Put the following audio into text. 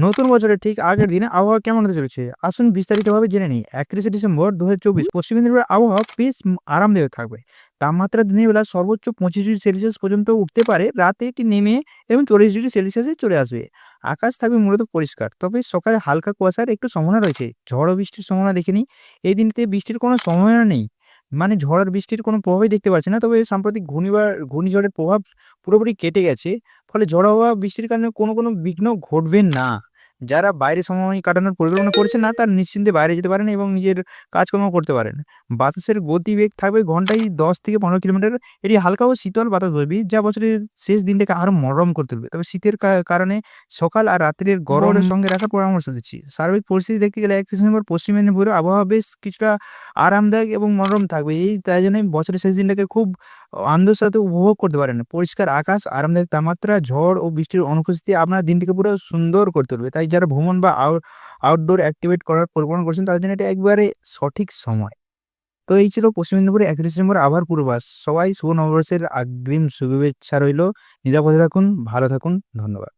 নতুন বছরের ঠিক আগের দিনে আবহাওয়া কেমন হতে চলেছে? আসুন বিস্তারিতভাবে জেনে নিই। একত্রিশে ডিসেম্বর দু হাজার চব্বিশ পশ্চিম মেদিনীপুরের আবহাওয়া বেশ আরামদায়ক থাকবে। তাপমাত্রা দিনের বেলা সর্বোচ্চ পঁচিশ ডিগ্রি সেলসিয়াস পর্যন্ত উঠতে পারে রাতে এটি নেমে এবং চল্লিশ ডিগ্রি সেলসিয়াসে চলে আসবে। আকাশ থাকবে মূলত পরিষ্কার তবে সকালে হালকা কুয়াশার একটু সম্ভাবনা রয়েছে। ঝড় ও বৃষ্টির সম্ভাবনা দেখে নিই। এই দিনটিতে বৃষ্টির কোনো সম্ভাবনা নেই। মানে ঝড় আর বৃষ্টির কোনো প্রভাবই দেখতে পাচ্ছি না তবে সাম্প্রতিক ঘূর্ণিবার ঘূর্ণিঝড়ের প্রভাব পুরোপুরি কেটে গেছে। ফলে ঝড় হওয়া বৃষ্টির কারণে কোনো কোনো বিঘ্ন ঘটবে না। যারা বাইরে সময় কাটানোর পরিকল্পনা করছেন না তারা নিশ্চিন্তে বাইরে যেতে পারেন এবং নিজের কাজকর্ম করতে পারেন। বাতাসের গতিবেগ থাকবে ঘন্টায় দশ থেকে পনেরো কিলোমিটার। এটি হালকা ও শীতল বাতাস বইবে যা বছরের শেষ দিনটাকে আরও মনোরম করে তুলবে তবে শীতের কারণে সকাল আর রাত্রের গরমের সঙ্গে রাখার পরামর্শ দিচ্ছি। সার্বিক পরিস্থিতি দেখতে গেলে এক ডিসেম্বর পশ্চিম মেদিনীপুরে আবহাওয়া বেশ কিছুটা আরামদায়ক এবং মনোরম থাকবে। এই তাই জন্য বছরের শেষ দিনটাকে খুব আনন্দের সাথে উপভোগ করতে পারেন। পরিষ্কার আকাশ আরামদায়ক তাপমাত্রা ঝড় ও বৃষ্টির অনুপস্থিতি আপনার দিনটিকে পুরো সুন্দর করে তুলবে। তাই যারা ভ্রমণ বা আউটডোর অ্যাক্টিভেট করার পরিকল্পনা করছেন, তাদের জন্য এটা একবারে সঠিক সময়। তো এই ছিল পশ্চিম মেদিনীপুরে একত্রিশ ডিসেম্বর আবার পূর্বাস সবাই শুভ নববর্ষের আগ্রিম শুভেচ্ছা রইল। নিরাপদে থাকুন, ভালো থাকুন, ধন্যবাদ।